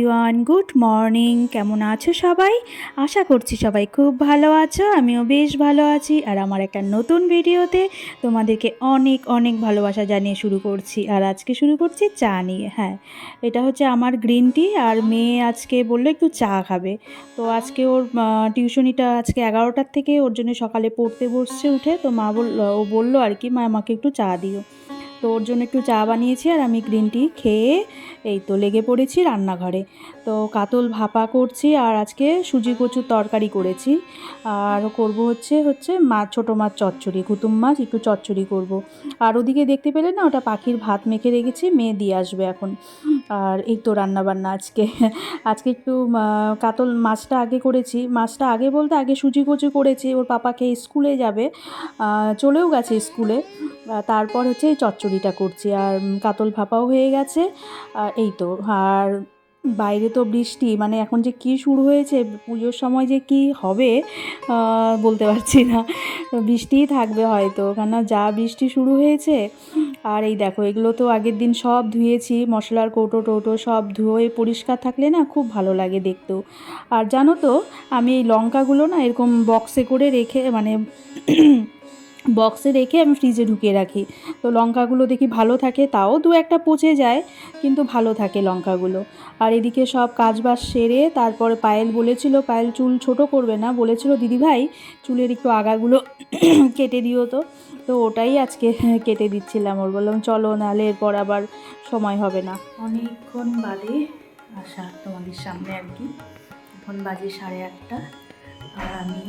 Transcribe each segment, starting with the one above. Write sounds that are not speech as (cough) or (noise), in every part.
Everyone good morning কেমন আছো সবাই? আশা করছি সবাই খুব ভালো আছো, আমিও বেশ ভালো আছি। আর আমার একটা নতুন ভিডিওতে তোমাদেরকে অনেক অনেক ভালোবাসা জানিয়ে শুরু করছি। আর আজকে শুরু করছি চা নিয়ে হ্যাঁ। এটা হচ্ছে আমার গ্রিন টি আর মেয়ে আজকে বলল একটু চা খাবে। তো আজকে ওর টিউশনিটা আজকে এগারোটার থেকে ওর জন্য সকালে পড়তে বসছে উঠে। তো মা বল, ও বলল আর কি, মা, আমাকে একটু চা দিও। তো ওর জন্য একটু চা বানিয়েছি আর আমি গ্রিন টি খেয়ে এই তো লেগে পড়েছি রান্নাঘরে। তো কাতল ভাপা করছি আর আজকে সুজি কচুর তরকারি করেছি। আর করব হচ্ছে হচ্ছে মাছ ছোটো মাছ চচ্চড়ি, কুতুম মাছ একটু চচ্চড়ি করব। আর ওদিকে দেখতে পেলে না, ওটা পাখির ভাত মেখে রেখেছি, মেয়ে দিয়ে আসবে এখন। আর এই তো রান্নাবান্না আজকে। আজকে একটু কাতল মাছটা আগে করেছি। মাছটা আগে বলতে আগে সুজি কচু করেছি, ওর পাপাকে স্কুলে যাবে। চলেও গেছে স্কুলে। তারপর হচ্ছে এই চচ্চড়িটা করছি। আর কাতল ভাপাও হয়ে গেছে। এই তো, আর বাইরে তো বৃষ্টি মানে এখন যে কি শুরু হয়েছে, পুজোর সময় যে কি হবে বলতে পারছি না। বৃষ্টিই থাকবে হয়তো কেন যা বৃষ্টি শুরু হয়েছে, আর এই দেখো, এগুলো তো আগের দিন সব ধুয়েছি, মশলার কৌটো টৌটো সব ধুয়ে পরিষ্কার থাকলে না খুব ভালো লাগে দেখতেও। আর জানো তো, আমি এই লঙ্কাগুলো না এরকম বক্সে করে রেখে মানে বক্সে রেখে আমি ফ্রিজে ঢুকিয়ে রাখি। তো লঙ্কাগুলো দেখি ভালো থাকে, তাও দু একটা পচে যায়, কিন্তু ভালো থাকে লঙ্কাগুলো। আর এদিকে সব কাজবাজ সেরে তারপরে পায়েল বলেছিল, পায়েল, চুল ছোট করবে না। বলেছিল দিদিভাই চুলের একটু আগাগুলো (coughs) কেটে দিও তো। তো ওটাই আজকে (laughs) কেটে দিচ্ছিলাম। ওর বললাম, চলো নাহলে এরপর আবার সময় হবে না। অনেকক্ষণ বাদে আসা তোমাদের সামনে আর কি। এখন বাজে সাড়ে আটটা, আর আমি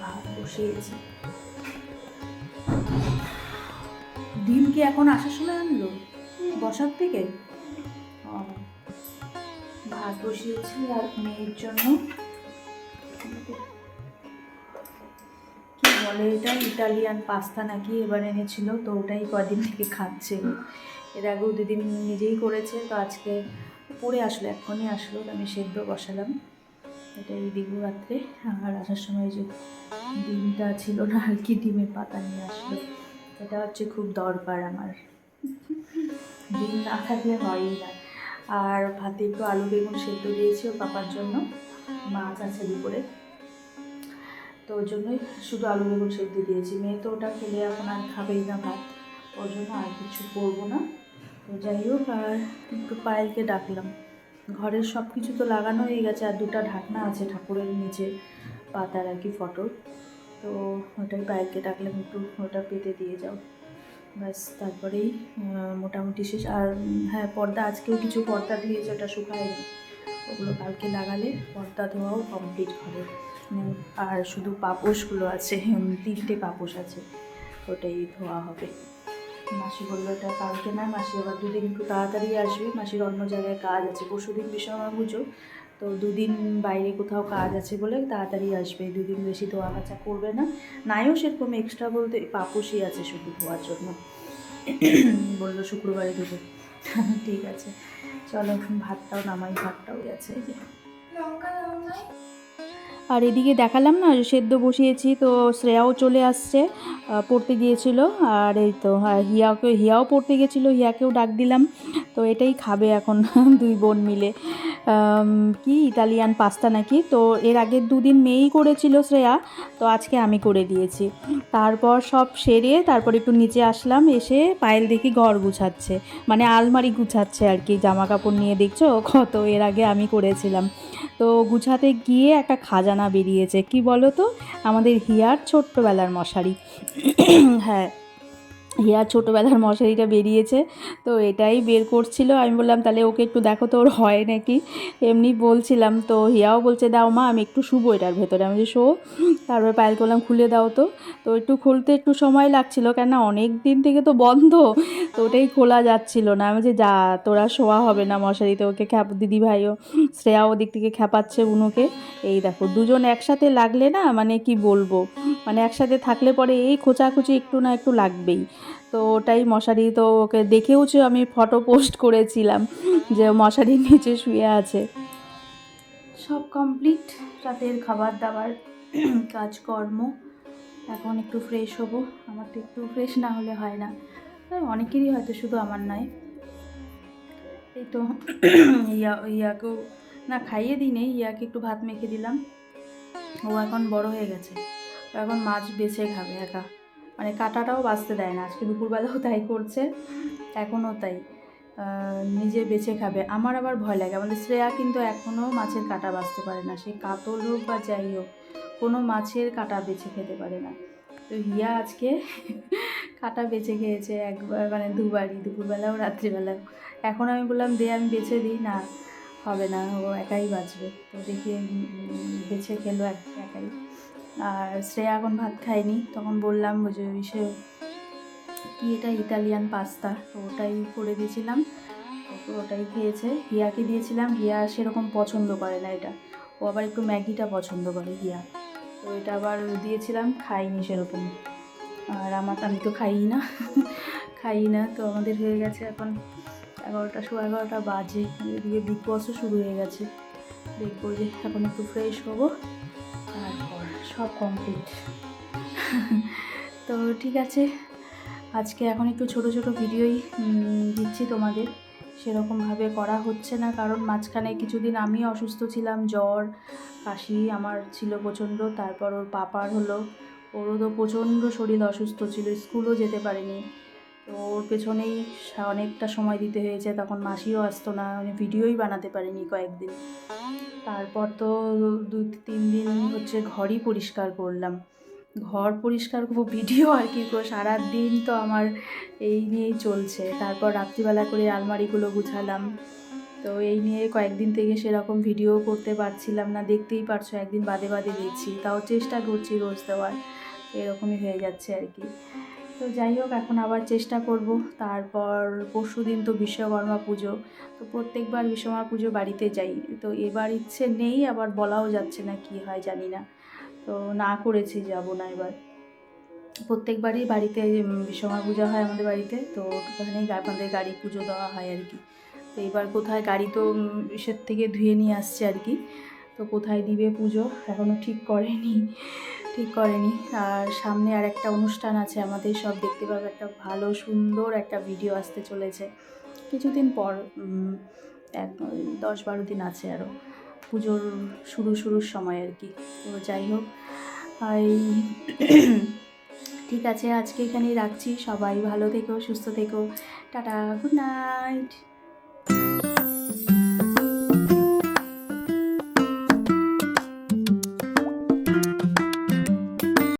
ভাত বসিয়েছি। ডিম কি এখন আসার সময় আনলো? বসার থেকে? ভাত বসিয়েছি আর মেয়ের জন্য। কি বলে এটা? ইটালিয়ান পাস্তা নাকি এবার এনেছিল, তো ওটাই কদিন থেকে খাচ্ছে। এর আগেও দুদিন নিজেই করেছে, তো আজকে পরে আসলো এখনই আসলো আমি সেদ্ধ বসালাম। এটাই দিব রাত্রে, আর আসার সময় যে ডিমটা ছিল না, আর কি ডিমের পাতা নিয়ে আসলো। এটা হচ্ছে খুব দরকার আমার। ডিম না থাকলে হয়ই না। আর ভাতে একটু আলু, বেগুন সেদ্ধ দিয়েছি ওর পাপার জন্য। মাছ আছে দুপুরে। তো ওর জন্যই শুধু আলু, বেগুন সেদ্ধ দিয়েছি। মেয়ে তো ওটা খেলে এখন আর খাবেই না ভাত। ওর জন্য আর কিছু করব না। তো যাই হোক, আর একটু পায়েলকে ডাকলাম। ঘরের সব কিছু তো লাগানো হয়ে গেছে, আর দুটো ঢাকনা আছে ঠাকুরের নিচে, পাতার আর কি ফটোর তো ওটাই পায়েলকে ডাকলাম একটু, ওটা পেতে দিয়ে যাও। ব্যাস, তারপরেই মোটামুটি শেষ। আর হ্যাঁ পর্দা আজকেও কিছু পর্দা দিয়েছে, ওটা শুকায়নি। ওগুলো কালকে লাগালে পর্দা ধোয়াও কমপ্লিট হবে। আর শুধু পাপোশগুলো আছে তিনটে পাপোশ আছে, ওটাই ধোয়া হবে। মাসি বলল, এটা কালকে না, মাসি আবার দুদিন একটু তাড়াতাড়ি আসবে। মাসির অন্য জায়গায় কাজ আছে। পরশু দিন বিশ্বকর্মা পুজো তো দুদিন বাইরে কোথাও কাজ আছে বলে তাড়াতাড়ি আসবে, দুদিন বেশি ধোয়া কাচা করবে না। নাইও সেরকম এক্সট্রা বলতে পাপোশই আছে শুধু ধোয়ার জন্য। বলল শুক্রবারে দেবো। ঠিক আছে। চলো, ভাতটাও নামাই, ভাতটাও গেছে। যে আর এদিকে দেখালাম না সেদ্ধ বসিয়েছি, তো শ্রেয়াও চলে আসছে পড়তে গিয়েছিল, আর এই তো আর হিয়াকে, হিয়াও পড়তে গেছিল হিয়াকেও ডাক দিলাম, তো এটাই খাবে এখন (laughs) দুই বোন মিলে। কি ইটালিয়ান পাস্তা নাকি? তো এর আগের দুদিন মেয়েই করেছিল শ্রেয়া, তো আজকে আমি করে দিয়েছি। তারপর সব সেরে তারপর একটু নিচে আসলাম, এসে পায়েল দেখি ঘর গুছাচ্ছে মানে আলমারি গুছাচ্ছে আর কি জামা কাপড় নিয়ে দেখছ? কত এর আগে আমি করেছিলাম। তো গুছাতে গিয়ে একটা খাজানা বেরিয়েছে। কি বলো তো? আমাদের হিয়ার ছোট্টবেলার মশারি। (clears throat) হ্যাঁ। হিয়ার ছোটোবেলার মশারিটা বেরিয়েছে। তো এটাই বের করছিল। আমি বললাম, তাহলে ওকে একটু দেখো তো, ওর হয় নাকি? এমনি বলছিলাম, তো হিয়াও বলছে, দাও মা, আমি একটু শুবো এটার ভেতরে। আমি যে শো। তারপরে পায়েল করলাম খুলে দাও তো। তো একটু খুলতে একটু সময় লাগছিল কেন অনেক দিন থেকে তো বন্ধ, তো ওটাই খোলা যাচ্ছিল না। আমি যে যা, তোরা শোয়া হবে না মশারিতে, ওকে খ্যাপ দিদি ভাইও শ্রেয়া ওদিক থেকে খ্যাপাচ্ছে উনুকে। এই দেখো, দুজন একসাথে লাগলে না মানে কি বলব মানে একসাথে থাকলে পরে এই খোঁচাখুচি একটু না একটু লাগবেই। তো ওটাই মশারি তো ওকে দেখেওছে আমি ফটো পোস্ট করেছিলাম যে মশারির নিচে শুয়ে আছে। সব কমপ্লিট রাতের খাবার দাবার (clears throat) কাজকর্ম। এখন একটু ফ্রেশ হব। আমার তো একটু ফ্রেশ না হলে হয় না। হ্যাঁ, অনেকেরই হয়তো শুধু আমার নয়। এই তো (clears throat) ইয়া ইয়াকেও না খাইয়ে দিই নেই ইয়াকে একটু ভাত মেখে দিলাম। ও এখন বড় হয়ে গেছে। এখন মাছ বেছে খাবে একা। মানে কাটাটাও বাঁচতে দেয় না। আজকে দুপুরবেলাও তাই করছে, এখনও তাই। নিজে বেছে খাবে। আমার আবার ভয় লাগে। আমাদের শ্রেয়া কিন্তু এখনও মাছের কাটা বাঁচতে পারে না। সে কাতল হোক বা যাই হোক, কোনো মাছের কাটা বেছে খেতে পারে না। তো হিয়া আজকে (laughs) কাটা বেছে খেয়েছে একবার মানে দুবারই, দুপুরবেলাও, রাত্রিবেলাও। এখন আমি বললাম, দে, আমি বেছে দিই। না, হবে না, ও একাই বাঁচবে। তো দেখি বেছে খেলো এক- একাই। আর শ্রেয়া এখন ভাত খায়নি। তখন বললাম যে সে কি এটা ইতালিয়ান পাস্তা, তো ওটাই করে দিয়েছিলাম। তো ওটাই খেয়েছে। হিয়াকে দিয়েছিলাম। হিয়া সেরকম পছন্দ করে না এটা। ও আবার একটু ম্যাগিটা পছন্দ করে হিয়া। তো এটা আবার দিয়েছিলাম খাইনি সেরকম। আর আমার, আমি তো খাই না। (laughs) খাই না, তো আমাদের হয়ে গেছে এখন এগারোটা, সোয়া এগারোটা বাজে। এদিকে বিগ বসও শুরু হয়ে গেছে। দেখব যে এখন একটু ফ্রেশ হব। সব কমপ্লিট তো ঠিক আছে, আজকে এখন একটু ছোট ছোট ভিডিওই দিচ্ছি তোমাদের। সেরকমভাবে করা হচ্ছে না, কারণ মাঝখানে কিছুদিন আমি অসুস্থ ছিলাম, জ্বর, কাশি আমার ছিল প্রচণ্ড, তারপর ওর পাপার হলো। ওরও তো প্রচণ্ড শরীর অসুস্থ ছিল, স্কুলও যেতে পারেনি। তো ওর পেছনেই অনেকটা সময় দিতে হয়েছে, তখন মাসিও আসতো না মানে ভিডিওই বানাতে পারিনি কয়েকদিন। তারপর তো দুই তিন দিন হচ্ছে ঘরই পরিষ্কার করলাম। ঘর পরিষ্কার করব, ভিডিও আর কি করব, সারাদিন তো আমার এই নিয়েই চলছে। তারপর রাত্রিবেলা করে আলমারিগুলো গুছালাম। তো এই নিয়ে কয়েকদিন থেকে সেরকম ভিডিও করতে পারছিলাম না, দেখতেই পারছ একদিন বাদে বাদে দিচ্ছি, তাও চেষ্টা করছি রোজ দেওয়ার, এরকমই হয়ে যাচ্ছে আর কি। তো যাই হোক, এখন আবার চেষ্টা করব। তারপর পরশু দিন তো বিশ্বকর্মা পুজো। তো প্রত্যেকবার বিশ্বকর্মা পুজো বাড়িতে যাই। তো এবার ইচ্ছে নেই, আবার বলাও যাচ্ছে না কি হয় জানি না। তো না করেছি, যাব না এবার। প্রত্যেকবারই বাড়িতে বিশ্বকর্মা পুজো হয় আমাদের বাড়িতে। তো ওখানেই আমাদের গাড়ি পুজো দেওয়া হয় আর কি। তো এবার কোথায় গাড়ি তো ইসের থেকে ধুয়ে নিয়ে আসছে আর কি। তো কোথায় দিবে পুজো এখনও ঠিক করেনি। ঠিক করেনি। আর সামনে আর একটা অনুষ্ঠান আছে, আমাদের সব দেখতে পাবে। একটা ভালো, সুন্দর একটা ভিডিও আসতে চলেছে। কিছুদিন পর এক, দশ বারো দিন আছে আরও পুজোর শুরু, শুরুর সময় আর কি। তো যাই হোক এই (coughs) ঠিক আছে, আজকে এখানেই রাখছি। সবাই ভালো থেকো, সুস্থ থেকো। Tata good night